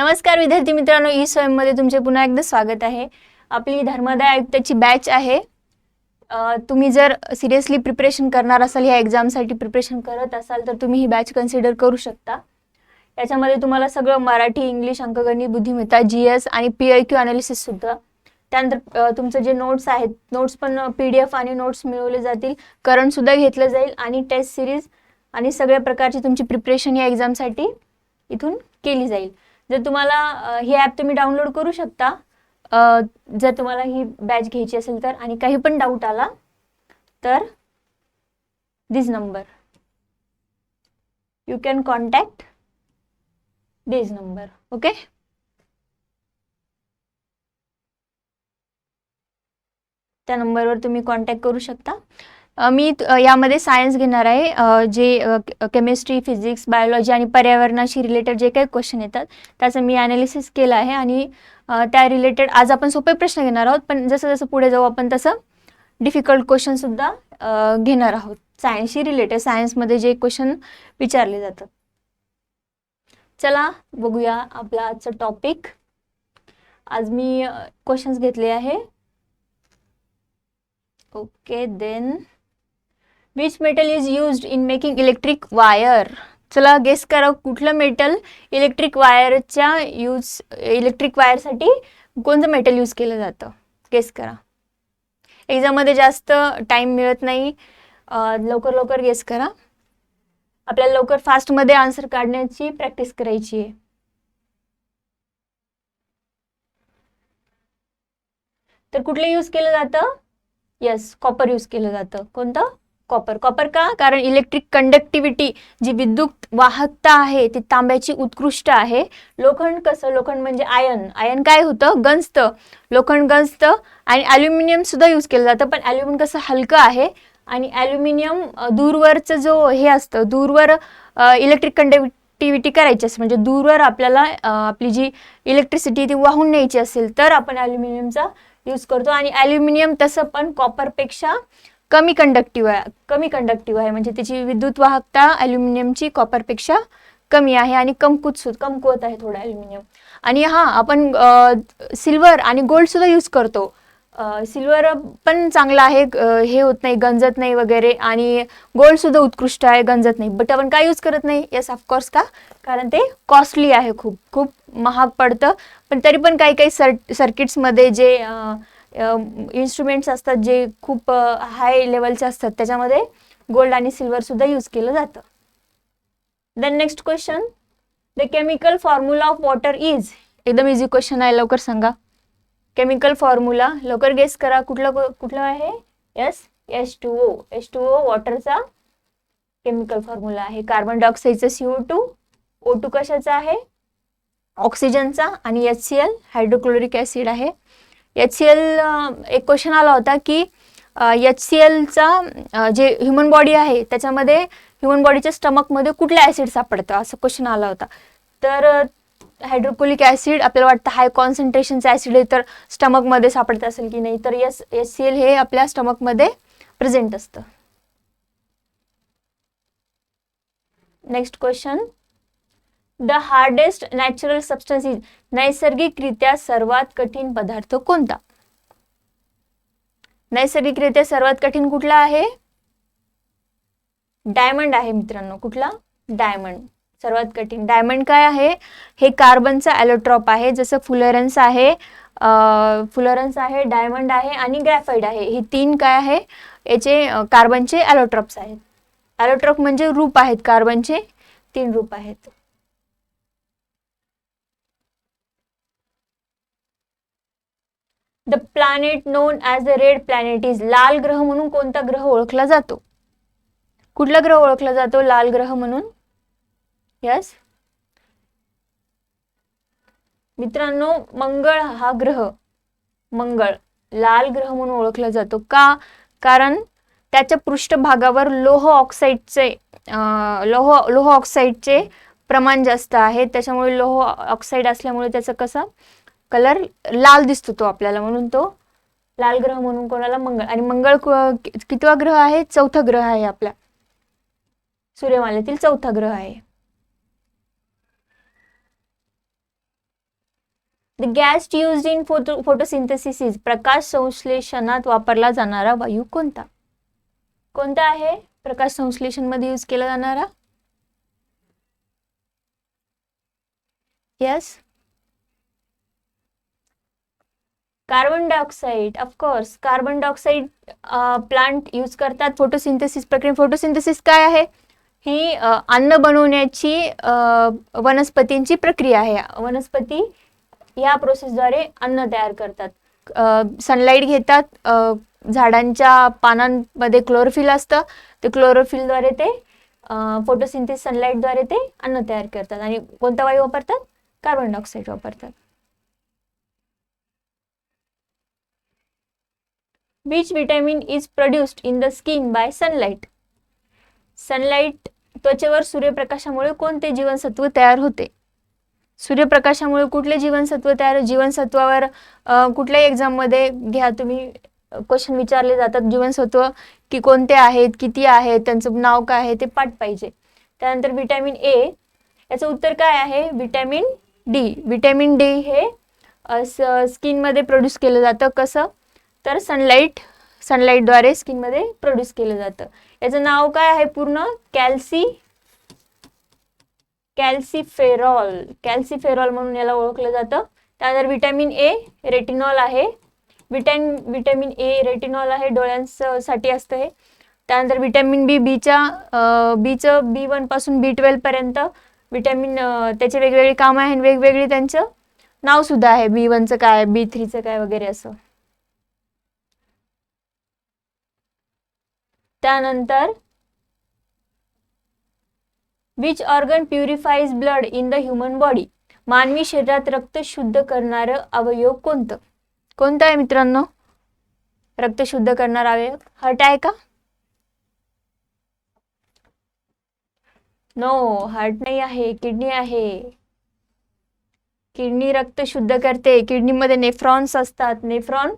नमस्कार विद्यार्थी मित्रांनो ई स्वयंमध्ये तुमचे पुन्हा एकदा स्वागत आहे. आपली धर्मादाय आयुक्ताची बॅच आहे. तुम्ही जर सिरियसली प्रिपरेशन करणार असाल ह्या एक्झामसाठी प्रिपरेशन करत असाल तर तुम्ही ही बॅच कन्सिडर करू शकता. याच्यामध्ये तुम्हाला सगळं मराठी इंग्लिश अंकगणित बुद्धिमत्ता जी एस आणि पी आय क्यू अनालिसिससुद्धा त्यानंतर तुमचं जे नोट्स आहेत नोट्स पण पी डी एफ आणि नोट्स मिळवले जातील करंटसुद्धा घेतलं जाईल आणि टेस्ट सिरीज आणि सगळ्या प्रकारची तुमची प्रिपरेशन या एक्झामसाठी इथून केली जाईल. जर तुम्हाला हे ॲप तुम्ही डाउनलोड करू शकता जर तुम्हाला ही बॅच घ्यायची असेल तर आणि काही पण डाऊट आला तर this number you can contact this number okay त्या नंबरवर तुम्ही कॉन्टॅक्ट करू शकता. मी यामध्ये सायन्स घेणार आहे. जे केमिस्ट्री फिजिक्स बायोलॉजी आणि पर्यावरणाशी रिलेटेड जे काही क्वेश्चन येतात त्याचं मी ॲनालिसिस केलं आहे आणि त्या रिलेटेड आज आपण सोपे प्रश्न घेणार आहोत. पण जसं जसं पुढे जाऊ आपण तसं डिफिकल्ट क्वेश्चनसुद्धा घेणार आहोत. सायन्सशी रिलेटेड सायन्समध्ये जे क्वेश्चन विचारले जातात. चला बघूया आपला आजचं टॉपिक आज मी क्वेश्चन्स घेतले आहे. Okay then which metal is used in making electric wire चला गेस करा कुठलं मेटल इलेक्ट्रिक वायरच्या यूज इलेक्ट्रिक वायरसाठी कोणतं मेटल यूज केलं जातं? गेस करा. एक्झाममध्ये जास्त टाईम मिळत नाही. लवकर लवकर गेस करा. आपल्याला लवकर फास्टमध्ये आन्सर काढण्याची प्रॅक्टिस करायची आहे. तर कुठलं यूज केलं जातं? येस कॉपर यूज केलं जातं. कोणतं? कॉपर कॉपर का? कारण इलेक्ट्रिक कंडक्टिव्हिटी जी विद्युत वाहकता आहे ती तांब्याची उत्कृष्ट आहे. लोखंड कसं? लोखंड म्हणजे आयन आयन काय होतं? गंजत. लोखंड गंजत आणि ॲल्युमिनियम सुद्धा यूज केलं जातं. पण ॲल्युमिनियम कसं? हलकं आहे. आणि ॲल्युमिनियम दूरवरचं जो हे असतं दूरवर इलेक्ट्रिक कंडक्टिव्हिटी करायची असते. म्हणजे दूरवर आपल्याला आपली जी इलेक्ट्रिसिटी ती वाहून न्यायची असेल तर आपण ॲल्युमिनियमचा यूज करतो. आणि ॲल्युमिनियम तसं पण कॉपरपेक्षा कमी कंडक्टिव्ह आहे कमी कंडक्टिव्ह आहे. म्हणजे त्याची विद्युत वाहकता ॲल्युमिनियमची कॉपरपेक्षा कमी आहे आणि कमकुत सु कमकुवत आहे थोडं ॲल्युमिनियम आणि हां आपण सिल्वर आणि गोल्डसुद्धा यूज करतो. सिल्वर पण चांगला आहे हे होत नाही गंजत नाही वगैरे. आणि गोल्डसुद्धा उत्कृष्ट आहे गंजत नाही. बट आपण काय यूज करत नाही? येस ऑफकोर्स का? कारण ते कॉस्टली आहे खूप. खूप महाग पडतं. पण तरी पण काही काही सर सर्किट्समध्ये जे इन्स्ट्रुमेंट्स असतात जे खूप हाय लेवलचे असतात. त्याच्यामध्ये गोल्ड आणि सिल्वरसुद्धा यूज केलं जातं. Then next question the chemical formula of water is एकदम इझी क्वेश्चन आहे. लवकर सांगा. केमिकल फॉर्म्युला लवकर गेस करा. कुठलं कुठलं आहे? Yes H two O H two O वॉटरचा chemical formula आहे. कार्बन डायऑक्साईडचा सीओ टू ओ टू कशाचा आहे? ऑक्सिजनचा आणि H C L hydrochloric acid आहे. एच सी एल एक क्वेश्चन आला होता की एच सी एलचा जे ह्युमन बॉडी आहे त्याच्यामध्ये ह्युमन बॉडीच्या स्टमकमध्ये कुठला ॲसिड सापडतं? असं क्वेश्चन आला होता. तर हायड्रोकोलिक ॲसिड आपल्याला वाटतं हाय कॉन्सन्ट्रेशनचं ॲसिड आहे तर स्टमकमध्ये सापडत असेल की नाही? तर एस एच सी एल हे आपल्या स्टमकमध्ये प्रेझेंट असतं. Next question the hardest natural substance is नैसर्गिकरित्या सर्वात कठीण पदार्थ कोणता? नैसर्गिकरित्या सर्वात कठीण कुठला आहे? डायमंड आहे मित्रांनो कुठला? डायमंड सर्वात कठीण. डायमंड काय आहे? हे कार्बनचा ॲलोट्रॉप आहे जसं फुलरन्स आहे फुलरन्स आहे डायमंड आहे आणि ग्रॅफाईड आहे. हे तीन काय आहे? याचे कार्बनचे ॲलोट्रॉप्स आहेत. ॲलोट्रॉप म्हणजे रूप आहेत कार्बनचे तीन रूप आहेत. The planet known as the red planet is लाल ग्रह म्हणून कोणता ग्रह ओळखला जातो? कुठला ग्रह ओळखला जातो? लाल ग्रह म्हणून? यस मित्रांनो मंगळ हा ग्रह मंगळ लाल ग्रह म्हणून ओळखला जातो. का? कारण त्याच्या पृष्ठभागावर लोह ऑक्साईडचे लोह लोह ऑक्साईडचे प्रमाण जास्त आहे. त्याच्यामुळे लोह ऑक्साईड असल्यामुळे त्याचं कसं? कलर लाल दिसतो तो आपल्याला म्हणून तो. लाल ग्रह म्हणून कोणाला मंगळ आणि मंगळ कितवा ग्रह आहे? चौथा ग्रह आहे आपला. सूर्यमालेतील चौथा ग्रह आहे. The gas use in photo photosynthesis is प्रकाश संश्लेषणात वापरला जाणारा वायू कोणता? कोणता आहे? प्रकाश संश्लेषणमध्ये यूज केला जाणारा? Yes carbon dioxide of course carbon dioxide plant use करतात. फोटोसिंथेसिस प्रक्रिया. फोटोसिंथेसिस काय आहे? ही अन्न बनवण्याची वनस्पतींची प्रक्रिया आहे. वनस्पती या प्रोसेसद्वारे अन्न तयार करतात. सनलाईट घेतात. झाडांच्या पानांमध्ये क्लोरोफिल असतं. ते क्लोरोफिलद्वारे ते फोटोसिंथेसिस सनलाईटद्वारे ते अन्न तयार करतात. आणि कोणता वायू वापरतात? कार्बन डायऑक्साईड वापरतात. Which vitamin is produced in the skin by sunlight? Sunlight त्वचेवर सूर्यप्रकाशामुळे कोणते जीवनसत्व तयार होते? सूर्यप्रकाशामुळे कुठले जीवनसत्व तयार जीवनसत्वावर कुठल्याही एक्झाममध्ये घ्या तुम्ही? क्वेश्चन विचारले जातात जीवनसत्व की कोणते आहेत किती आहेत त्यांचं नाव काय आहे ते पाठ पाहिजे. त्यानंतर विटॅमिन ए याचं उत्तर काय आहे? विटॅमिन डी विटॅमिन डी हे स्किनमध्ये प्रोड्यूस केलं जातं. कसं? तर सनलाईट सनलाईटद्वारे स्किनमध्ये प्रोड्यूस केलं जातं. याचं नाव काय आहे पूर्ण? कॅल्सी कॅल्सिफेरॉल कॅल्सिफेरॉल म्हणून याला ओळखलं जातं. त्यानंतर विटॅमिन ए रेटिनॉल आहे. विटॅमिन विटॅमिन ए रेटिनॉल आहे डोळ्यांसाठी असतं हे. त्यानंतर विटॅमिन बी बीच्या बीचं बी वनपासून बी ट्वेल्वपर्यंत विटॅमिन त्याचे वेगवेगळे कामं आहे आणि वेगवेगळे त्यांचं नावसुद्धा आहे. बी वनचं काय बी थ्रीचं काय वगैरे असं. त्यानंतर which organ purifies blood in the human body मानवी शरीरात रक्त शुद्ध करणारं अवयव कोणतं? कोणतं आहे मित्रांनो? रक्त शुद्ध करणारा अवयव? हर्ट आहे का? नो हार्ट नाही आहे किडनी आहे. किडनी रक्त शुद्ध करते. किडनीमध्ये नेफ्रॉन्स असतात. नेफ्रॉन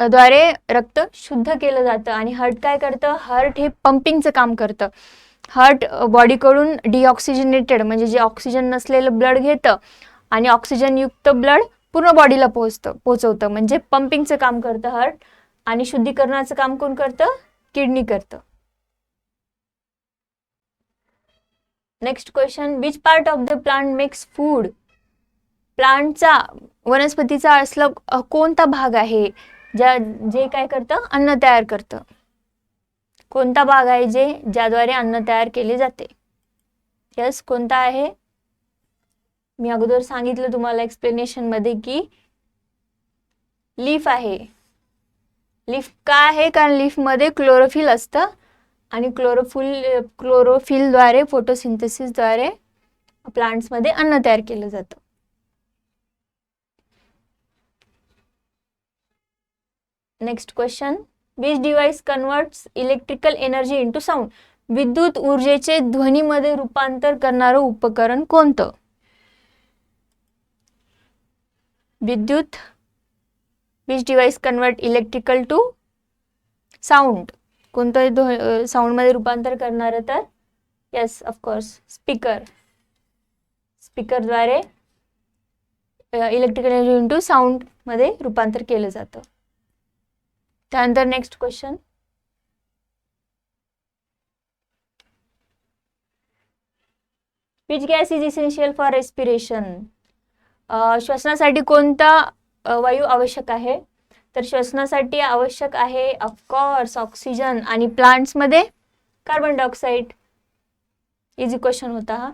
द्वारे रक्त शुद्ध केलं जातं आणि हार्ट काय करतं? हार्ट हे पंपिंगचं काम करतं. हार्ट बॉडीकडून डिऑक्सिजनेटेड म्हणजे जे ऑक्सिजन नसलेलं ब्लड घेतं आणि ऑक्सिजनयुक्त ब्लड पूर्ण बॉडीला पोहोचतं पोचवतं म्हणजे पंपिंगचं काम करतं हार्ट आणि शुद्धीकरणाचं काम कोण करतं? किडनी करतं. Next question which part of the plant makes food प्लांटचा वनस्पतीचा असला कोणता भाग आहे? ज्या जे काय करतं अन्न तयार करतं. कोणता भाग आहे जे ज्याद्वारे अन्न तयार केले जाते? यस कोणता आहे? मी अगोदर सांगितलं तुम्हाला एक्सप्लेनेशनमध्ये की लीफ आहे. लीफ का आहे? कारण लीफमध्ये क्लोरोफिल असतं आणि क्लोरोफिल क्लोरोफिलद्वारे फोटोसिंथेसिसद्वारे प्लांट्समध्ये अन्न तयार केलं जातं. Next question which device converts electrical energy into sound विद्युत ऊर्जेचे ध्वनीमध्ये रूपांतर करणारं उपकरण कोणतं? विद्युत. Which device convert electrical to sound कोणतं ध्व साऊंडमध्ये रूपांतर करणारं तर? येस ऑफकोर्स स्पीकर स्पीकरद्वारे इलेक्ट्रिकल एनर्जी इंटू साऊंडमध्ये रूपांतर केलं जातं. त्यानंतर next question which gas is essential for respiration श्वसनासाठी कोणता वायू आवश्यक आहे? तर श्वसनासाठी आवश्यक आहे ऑफकोर्स ऑक्सिजन आणि प्लांट्समध्ये कार्बन डायऑक्साईड इझी क्वेश्चन होता हा.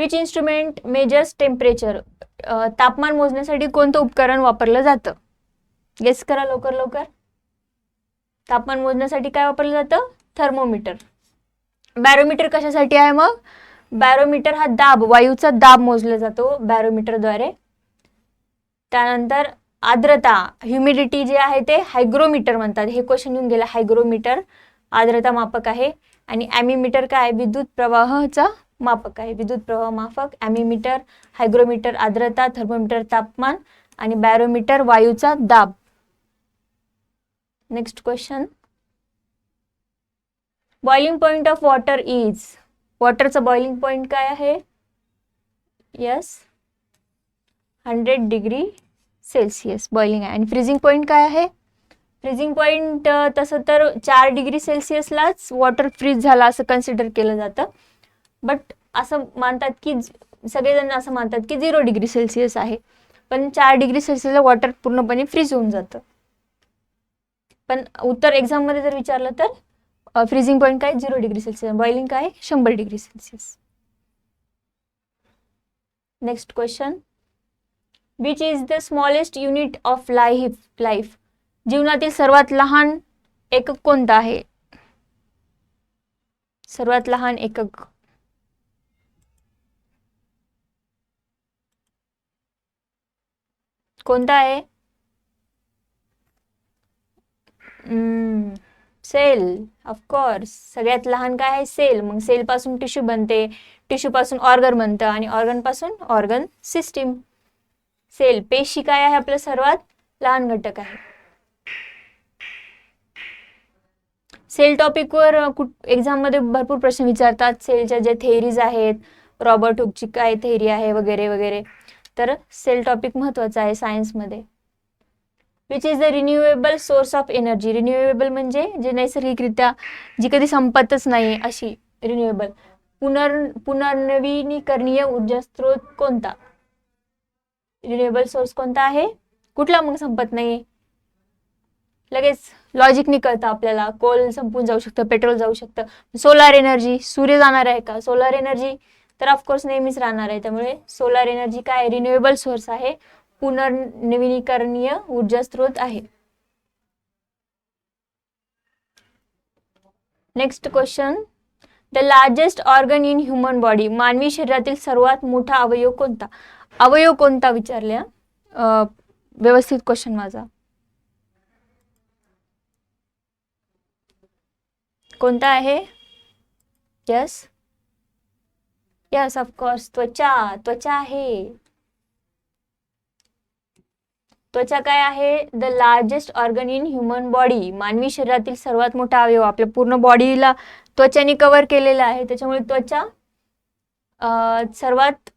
विच इन्स्ट्रुमेंट मेजर्स टेम्परेचर तापमान मोजण्यासाठी कोणतं उपकरण वापरलं जातं? गेस करा लवकर लवकर. तापमान मोजण्यासाठी काय वापरलं जातं? थर्मोमीटर बॅरोमीटर कशासाठी आहे मग? बॅरोमीटर हा दाब वायूचा दाब मोजला जातो बॅरोमीटरद्वारे त्यानंतर आर्द्रता ह्युमिडिटी जे आहे ते हायग्रोमीटर म्हणतात. हे क्वेश्चन येऊन गेलं. हायग्रोमीटर आर्द्रता मापक आहे. आणि ॲमिमीटर काय आहे? विद्युत प्रवाहाचा मापक आहे. विद्युत प्रवाह माफक ॲमिमीटर हायग्रोमीटर आर्द्रता थर्मोमीटर तापमान आणि बॅरोमीटर वायूचा दाब. Next question boiling point of water is वॉटरचा boiling point काय आहे? Yes hundred degree Celsius boiling आहे. आणि फ्रीजिंग पॉईंट काय आहे? फ्रीजिंग पॉईंट तसं तर चार डिग्री सेल्सिअसलाच वॉटर फ्रीज झाला असं कन्सिडर केलं जातं. बट असं मानतात की सगळेजण असं मानतात की झिरो डिग्री सेल्सिअस आहे. पण चार डिग्री सेल्सिअसला वॉटर पूर्णपणे फ्रीज होऊन जातं. पण उत्तर एक्झाममध्ये जर विचारलं तर फ्रीजिंग पॉईंट काय? झिरो डिग्री सेल्सिअस बॉइलिंग काय? शंभर degree Celsius next question which is the smallest unit of life life जीवनातील सर्वात लहान एकक कोणता आहे? सर्वात लहान एकक. कोणता आहे? सेल ऑफकोर्स सगळ्यात लहान काय आहे? सेल. मग सेल पासून टिश्यू बनते. टिश्यू पासून ऑर्गन बनतं आणि ऑर्गनपासून ऑर्गन सिस्टीम. सेल. पेशी काय आहे आपलं सर्वात लहान घटक आहे? सेल टॉपिकवर कुठ एक्झाममध्ये भरपूर प्रश्न विचारतात. सेलच्या जे थेरीज आहेत रॉबर्ट हुकची काय थेरी आहे वगैरे वगैरे. तर सेल टॉपिक महत्त्वाचा आहे सायन्समध्ये which is the renewable source of energy renewable म्हणजे जे नैसर्गिकरित्या जी कधी संपतच नाही अशी रिन्युएबल पुनर् पुनर्नवीनीकरणीय ऊर्जा स्रोत कोणता? रिन्युएबल सोर्स कोणता आहे? कुठला मग संपत नाही? लगेच लॉजिकनी कळतं आपल्याला. कोल संपून जाऊ शकतं पेट्रोल जाऊ शकतं. सोलार एनर्जी सूर्य जाणार आहे का? सोलार एनर्जी तर ऑफकोर्स नेहमीच राहणार आहे. त्यामुळे सोलार एनर्जी काय रिन्युएबल सोर्स आहे. पुनर्नवीनीकरणीय ऊर्जा स्रोत आहे. Next question the largest organ in human body मानवी शरीरातील सर्वात मोठा अवयव कोणता? अवयव कोणता विचारल्या व्यवस्थित क्वेश्चन माझा. कोणता आहे? यस यस ऑफकोर्स त्वचा त्वचा आहे. त्वचा काय आहे? The largest organ in human body मानवी शरीरातील सर्वात मोठा अवयव. आपल्या पूर्ण बॉडीला त्वचाने कव्हर केलेला आहे. त्याच्यामुळे त्वचा सर्वात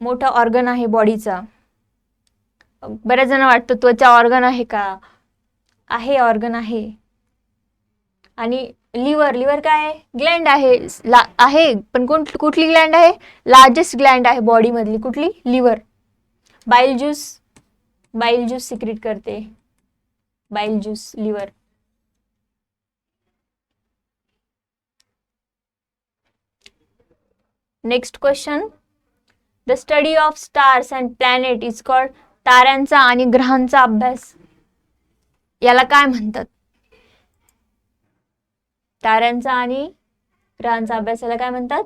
मोठा ऑर्गन आहे बॉडीचा बऱ्याच जण वाटतं त्वचा ऑर्गन आहे का? आहे ऑर्गन आहे. आणि लिव्हर लिव्हर काय आहे? ग्लँड आहे. ला आहे. पण कोण कुठली ग्लँड आहे? लार्जेस्ट ग्लँड आहे बॉडीमधली कुठली? लिव्हर बाईल ज्यूस बाईल ज्यूस सिक्रेट करते. Bile juice liver next question the study of stars and planet is called ताऱ्यांचा आणि ग्रहांचा अभ्यास. याला काय म्हणतात? ताऱ्यांचा आणि ग्रहांचा अभ्यास याला काय म्हणतात?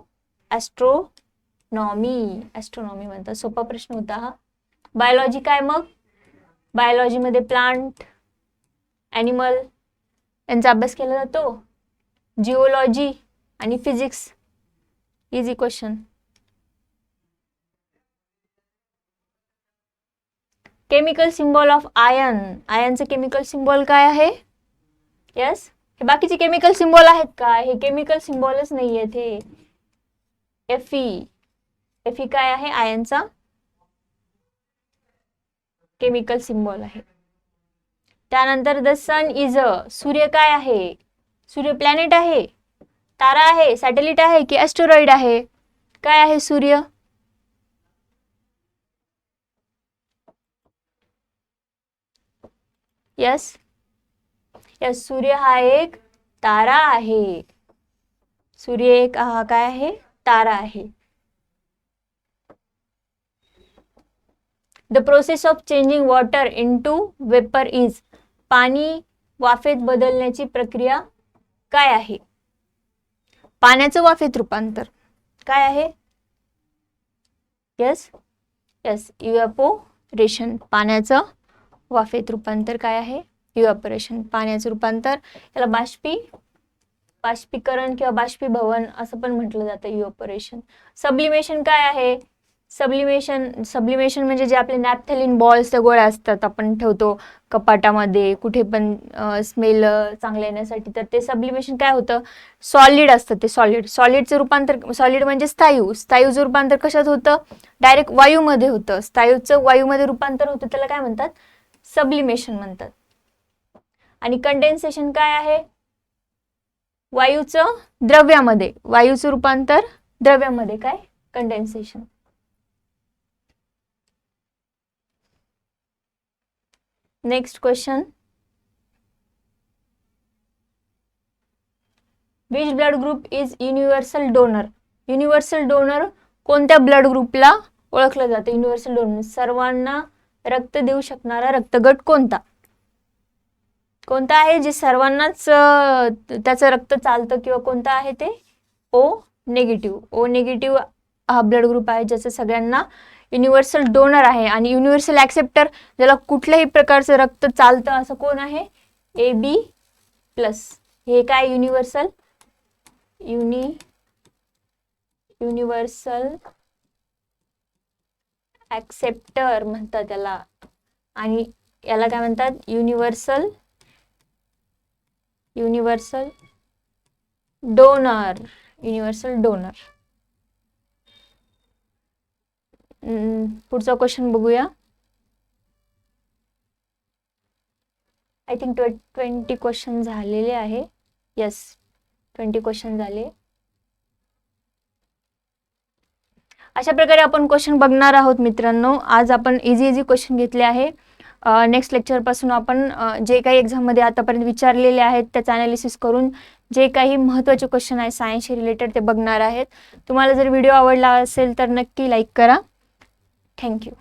ॲस्ट्रोनॉमी ॲस्ट्रोनॉमी म्हणतात. सोपा प्रश्न होता हा. बायोलॉजी काय मग? बायोलॉजीमध्ये प्लांट ॲनिमल यांचा अभ्यास केला जातो. जिओलॉजी आणि physics easy question chemical symbol of iron आयनचं chemical symbol काय आहे? यस हे बाकीचे केमिकल सिम्बॉल आहेत का हे केमिकल सिम्बॉलच नाही आहेत हे. एफ ई एफ ई काय आहे? आयनचा केमिकल सिम्बॉल आहे. त्यानंतर द सन इज अ सूर्य काय आहे? सूर्य प्लॅनेट आहे. तारा आहे. सॅटेलाइट आहे की ॲस्टेरॉइड आहे? काय आहे सूर्य? यस यस सूर्य हा एक तारा आहे. सूर्य एक हा काय आहे? तारा आहे. The process of changing water into vapour is पाणी वाफेत बदलण्याची प्रक्रिया काय आहे? पाण्याचं वाफेत रूपांतर. काय आहे? यस यस इव्हॅपोरेशन पाण्याचं वाफेत रूपांतर काय आहे? इव्हॅपोरेशन पाण्याचं रूपांतर याला बाष्पी बाष्पीकरण किंवा बाष्पीभवन असं पण म्हटलं जातं इव्हॅपोरेशन सब्लिमेशन काय आहे? सबलिमेशन सबलिमेशन म्हणजे जे आपले नॅपथेलिन बॉल्स त्या गोळ्या असतात आपण ठेवतो कपाटामध्ये कुठे पण स्मेल चांगलं येण्यासाठी तर ते सबलिमेशन काय होतं? सॉलिड असतं ते सॉलिड सॉलिडचं रूपांतर सॉलिड म्हणजे स्थायू. स्थायूचं रूपांतर कशात होतं? डायरेक्ट वायूमध्ये होतं. स्थायूचं वायूमध्ये रूपांतर होतं त्याला काय म्हणतात? सबलिमेशन म्हणतात. आणि कंडेन्सेशन काय आहे? वायूचं द्रव्यामध्ये. वायूचं रूपांतर द्रव्यामध्ये काय? Condensation next question which blood group is universal donor universal donor कोणत्या ब्लड ग्रुपला ओळखलं जातं? युनिव्हर्सल म्हणजे डोनर सर्वांना रक्त देऊ शकणारा रक्तगट कोणता? कोणतं आहे जे सर्वांनाच त्याचं रक्त चालतं किंवा कोणतं आहे ते? ओ निगेटिव्ह ओ निगेटिव्ह हा ब्लड ग्रुप आहे ज्याचं सगळ्यांना युनिव्हर्सल डोनर आहे आणि युनिव्हर्सल ॲक्सेप्टर ज्याला कुठल्याही प्रकारचं रक्त चालतं असं कोण आहे? ए बी प्लस हे काय युनिव्हर्सल युनि युनिव्हर्सल ॲक्सेप्टर म्हणतात त्याला. आणि याला काय म्हणतात? Universal universal donor universal donor. पुढचा क्वेश्चन बघूया. आय थिंक ट्वे ट्वेंटी क्वेश्चन झालेले आहे. येस ट्वेंटी क्वेश्चन झाले. अशा प्रकारे आपण क्वेश्चन बघणार आहोत मित्रांनो. आज आपण इझी इझी क्वेश्चन घेतले आहे. नेक्स्ट लेक्चरपासून आपण जे काही एक्झाममध्ये आतापर्यंत विचारलेले आहेत त्याचं अनालिसिस करून जे काही महत्त्वाचे क्वेश्चन आहे सायन्सशी रिलेटेड ते बघणार आहेत. तुम्हाला जर व्हिडिओ आवडला असेल तर नक्की लाईक करा. थँक्यू